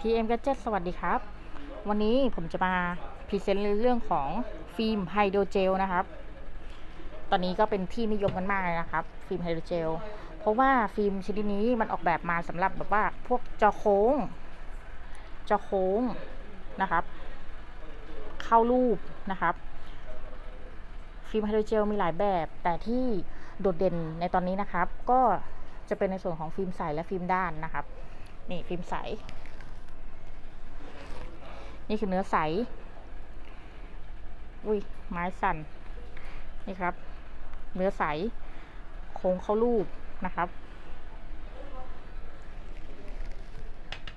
PM Gadget สวัสดีครับ วันนี้ผมจะมาพรีเซนต์ในเรื่องของฟิล์มไฮโดรเจลนะครับ ตอนนี้ก็เป็นที่นิยมกันมากเลยนะครับ ฟิล์มไฮโดรเจล เพราะว่าฟิล์มชนิดนี้มันออกแบบมาสำหรับแบบว่าพวกจอโค้ง จอโค้งนะครับ เข้ารูปนะครับ ฟิล์มไฮโดรเจลมีหลายแบบ แต่ที่โดดเด่นในตอนนี้นะครับ ก็จะเป็นในส่วนของฟิล์มใสและฟิล์มด้านนะครับ นี่ฟิล์มใส นี่คือเนื้อใส อุ้ยไม้สั่น นี่ครับ เนื้อใส โค้งเข้ารูปนะครับ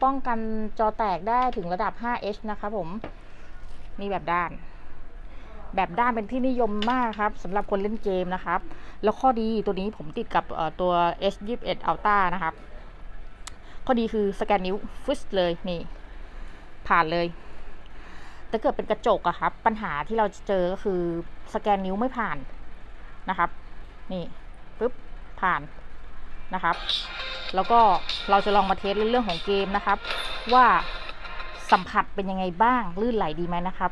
ป้องกันจอแตกได้ถึงระดับ 5H นะครับผม นี่แบบด้าน แบบด้านเป็นที่นิยมมากครับสำหรับคนเล่นเกมนะครับ แล้วข้อดีตัวนี้ผมติดกับตัว S21 Ultra นะครับ ข้อดีคือสแกนนิ้วฟึสเลยนี่ผ่านเลย แต่เกิดเป็นกระจกอะครับ ปัญหาที่เราเจอก็คือสแกนนิ้วไม่ผ่านนะครับ นี่ปึ๊บผ่านนะครับ แล้วก็เราจะลองมาเทสเรื่องของเกมนะครับ ว่าสัมผัสเป็นยังไงบ้างลื่นไหลดีไหมนะครับ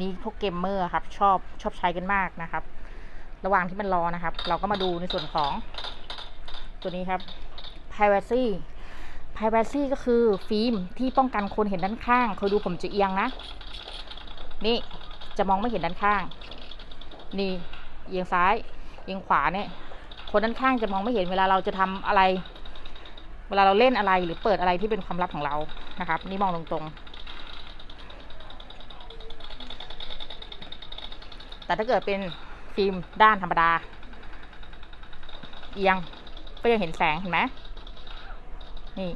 นี่พวกเกมเมอร์ครับ ชอบชอบใช้กันมากนะครับ ระหว่างที่มันรอนะครับ เราก็มาดูในส่วนของตัวนี้ครับ privacy privacy ก็คือฟิล์มที่ป้องกันคนเห็นด้านข้างเคยดูผมจะเอียงนะ นี่จะมองไม่เห็นด้านข้าง นี่เอียงซ้ายเอียงขวาเนี่ย คนด้านข้างจะมองไม่เห็นเวลาเราจะทำอะไร เวลาเราเล่นอะไรหรือเปิดอะไรที่เป็นความลับของเรานะครับ นี่มองตรงๆ แต่ถ้าเกิดเป็นฟิล์มด้านธรรมดา เอียงก็ยังเห็นแสงเห็นไหม นี่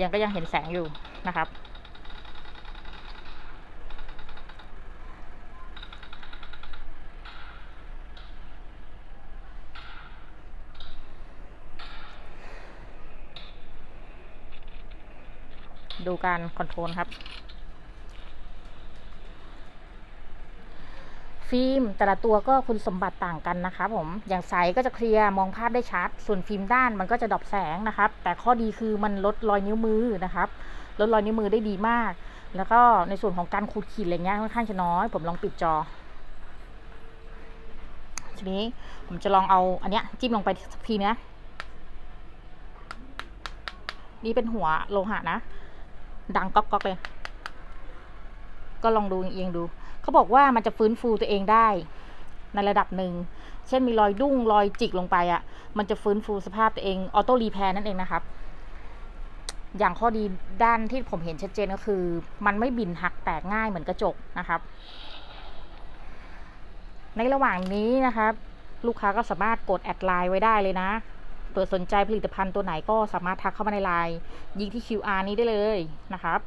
ยังก็ยังเห็นแสงอยู่นะครับ ดูการคอนโทรลครับ ฟิล์มแต่ละตัวก็คุณสมบัติต่างกันนะครับผม อย่างใสก็จะเคลียร์มองภาพได้ชัด ส่วนฟิล์มด้านมันก็จะดรอปแสงนะครับ แต่ข้อดีคือมันลดรอยนิ้วมือนะครับ ลดรอยนิ้วมือได้ดีมาก แล้วก็ในส่วนของการขูดขีดอะไรเงี้ยค่อนข้างจะน้อย ผมลองปิดจอ ทีนี้ผมจะลองเอาอันเนี้ยจิ้มลงไปสักทีนะ นี่เป็นหัวโลหะนะ ดังก๊อกๆเลย ก็ลองดูเอียงดู เขาบอกว่ามันจะฟื้นฟูตัวเองได้ ในระดับหนึ่ง เช่นมีรอยดุ้งรอยจิกลงไปอะ่ะ มันจะฟื้นฟูสภาพตัวเองออโต้รีแพร์นั่นเองนะครับ อย่างข้อดีด้านที่ผมเห็นชัดเจนก็คือ มันไม่บินหักแตกง่ายเหมือนกระจกนะครับ ในระหว่างนี้นะครับ ลูกค้าก็สามารถกดแอดไลน์ไว้ได้เลยนะเปิดสนใจผลิตภัณฑ์ตัวไหนก็สามารถทักเข้ามาในไลน์ยิงที่ QR นี้ได้เลยนะครับ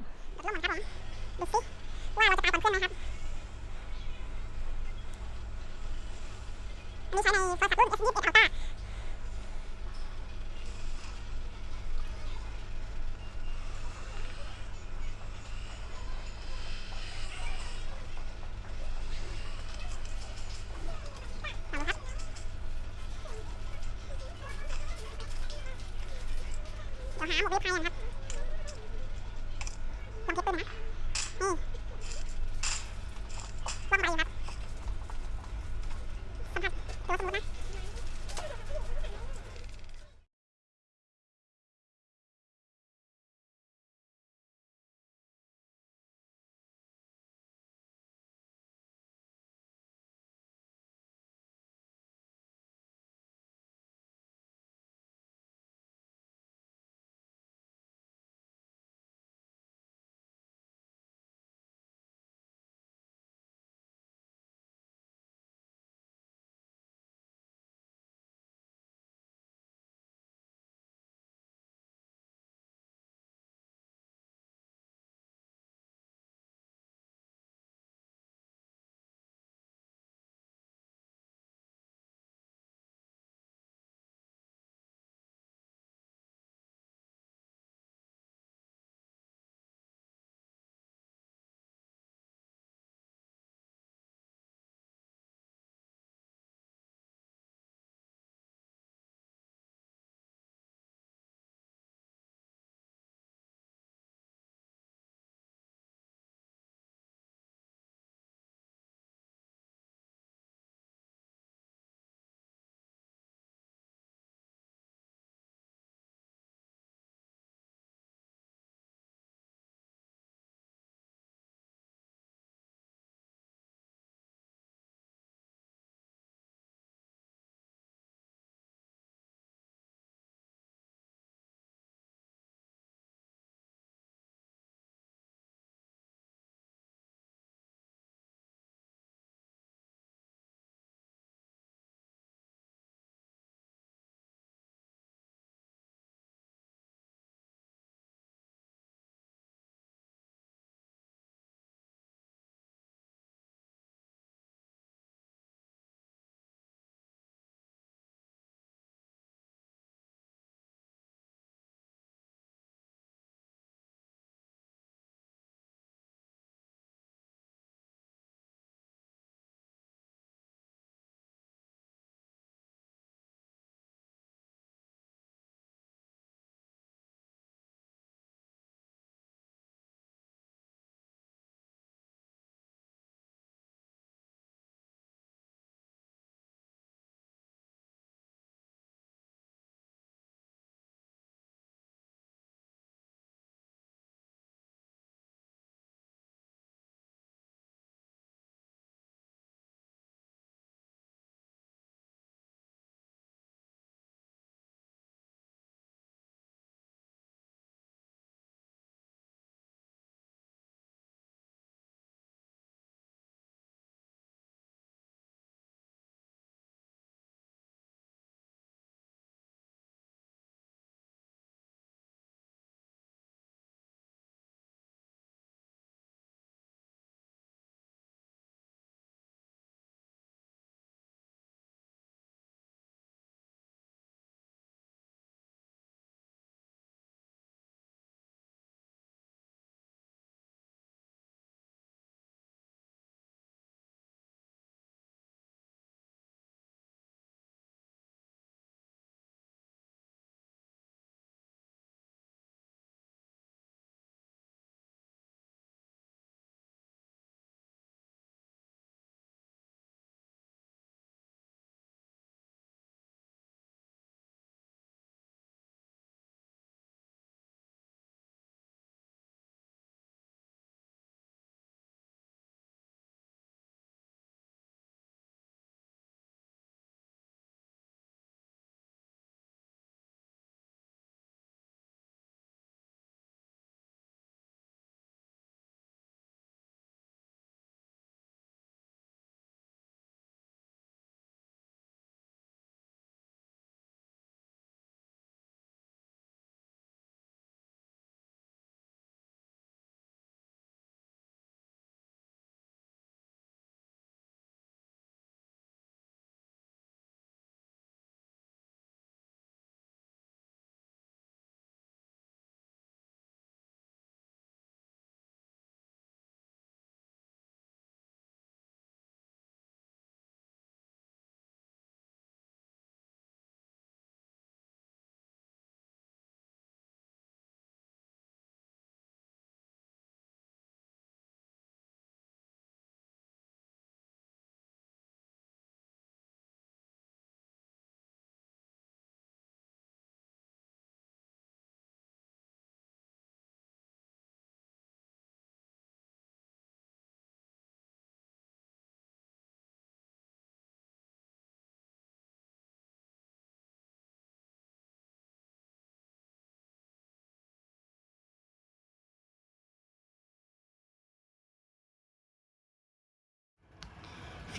ลงเหมือนครับผมดูสิ ว่าเราจะตายก่อนเพื่อนนะครับอันนี้ใช้ในโทรศัพท์รุ่น S21 Ultra เอาละครับเดี๋ยวหาหมวกนิรภัยกันครับ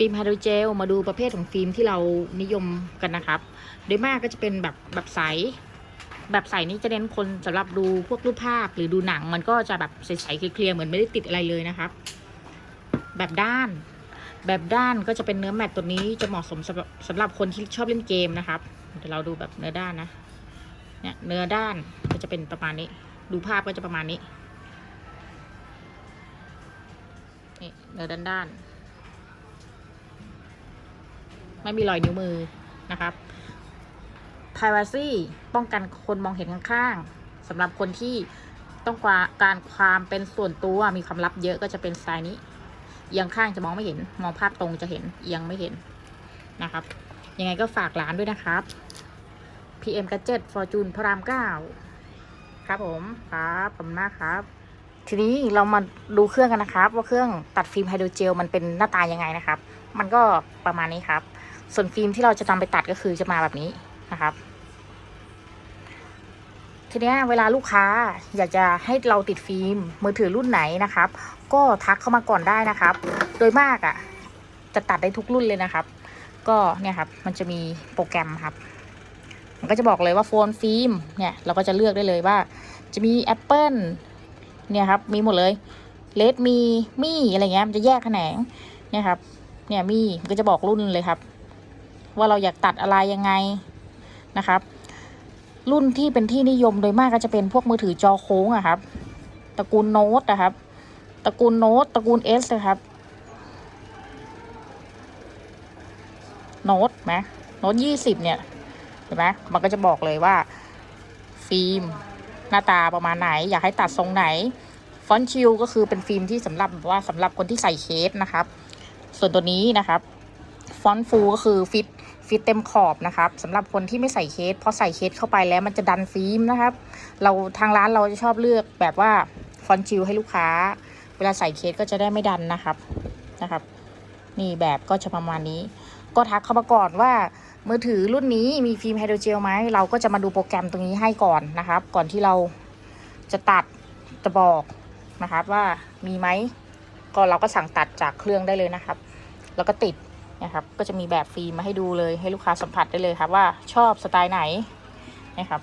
ฟิล์มไฮโดรเจลมาดูประเภทของฟิล์มที่เรานิยมกันนะครับ โดยมากก็จะเป็นแบบแบบใส แบบใสนี้จะเน้นคนสำหรับดูพวกรูปภาพหรือดูหนังมันก็จะแบบใสๆเคลียร์ๆเหมือนไม่ได้ติดอะไรเลยนะครับ แบบด้าน แบบด้านก็จะเป็นเนื้อแมตต์ตัวนี้จะเหมาะสมสำหรับสำหรับคนที่ชอบเล่นเกมนะครับเดี๋ยวเราดูแบบเนื้อด้านนะเนี่ยเนื้อด้านก็จะเป็นประมาณนี้ ดูภาพก็จะประมาณนี้นี่เนื้อด้านด้าน ไม่มีรอยนิ้วมือนะครับ privacy ป้องกันคนมองเห็นข้างๆสำหรับคนที่ต้องการความเป็นส่วนตัวมีความลับเยอะก็จะเป็นสไตล์นี้เอียงข้างจะมองไม่เห็น มองภาพตรงจะเห็นเอียงไม่เห็นนะครับ ยังไงก็ฝากร้านด้วยนะครับ PM Gadget Fortune พระรามเก้าครับผมครับขอบคุณมากครับ ทีนี้เรามาดูเครื่องกันนะครับ ว่าเครื่องตัดฟิล์มไฮโดรเจลมันเป็นหน้าตายังไงนะครับ มันก็ประมาณนี้ครับ ส่วนฟิล์มที่เราจะนำไปตัดก็คือจะมาแบบนี้นะครับ ทีนี้เวลาลูกค้าอยากจะให้เราติดฟิล์มมือถือรุ่นไหนนะครับ ก็ทักเข้ามาก่อนได้นะครับ โดยมากอะ่ะ จะตัดได้ทุกรุ่นเลยนะครับ ก็เนี่ยครับมันจะมีโปรแกรมครับ มันก็จะบอกเลยว่าโฟนฟิล์มเนี่ยเราก็จะเลือกได้เลยว่า จะมี Apple เนี่ยครับมีหมดเลยเลดมีมี่อะไรเงี้ยมันจะแยกแขนงเนี่ยครับเนี่ยมี่มันก็จะบอกรุ่นเลยครับ ว่าเราอยากตัดอะไรยังไงนะครับ รุ่นที่เป็นที่นิยมโดยมากก็จะเป็นพวกมือถือจอโค้งอะครับ ตระกูลโน้ตนะครับ ตระกูลโน้ตตระกูลเอสนะครับ โน้ตไหมโน้ตยี่สิบเนี่ยเห็นไหมมันก็จะบอกเลยว่า ฟิล์มหน้าตาประมาณไหน อยากให้ตัดทรงไหนฟอนต์ชิลก็คือเป็นฟิล์มที่สำหรับแบบว่าสำหรับคนที่ใส่เคสนะครับ ส่วนตัวนี้นะครับ ฟอนต์ฟูก็คือฟิตฟิตเต็มขอบนะครับสำหรับคนที่ไม่ใส่เคสเพอใส่เคสเข้าไปแล้วมันจะดันฟิล์มนะครับ เราทางร้านเราจะชอบเลือกแบบว่าฟอนต์ชิลให้ลูกค้า เวลาใส่เคสก็จะได้ไม่ดันนะครับนะครับ นี่แบบก็จะประมาณนี้ ก็ทักเข้ามาก่อนว่ามือถือรุ่นนี้มีฟิล์มไฮโดรเจลไหมเราก็จะมาดูโปรแกรมตรงนี้ให้ก่อนนะครับ ก่อนที่เราจะตัดจะบอกนะครับว่ามีไหมก็เราก็สั่งตัดจากเครื่องได้เลยนะครับ แล้วก็ติด นะครับก็จะมีแบบฟรีมาให้ดูเลยให้ลูกค้าสัมผัสได้เลยครับว่าชอบสไตล์ไหนนะครับ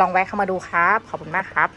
ลองแวะเข้ามาดูครับ ขอบคุณมากครับ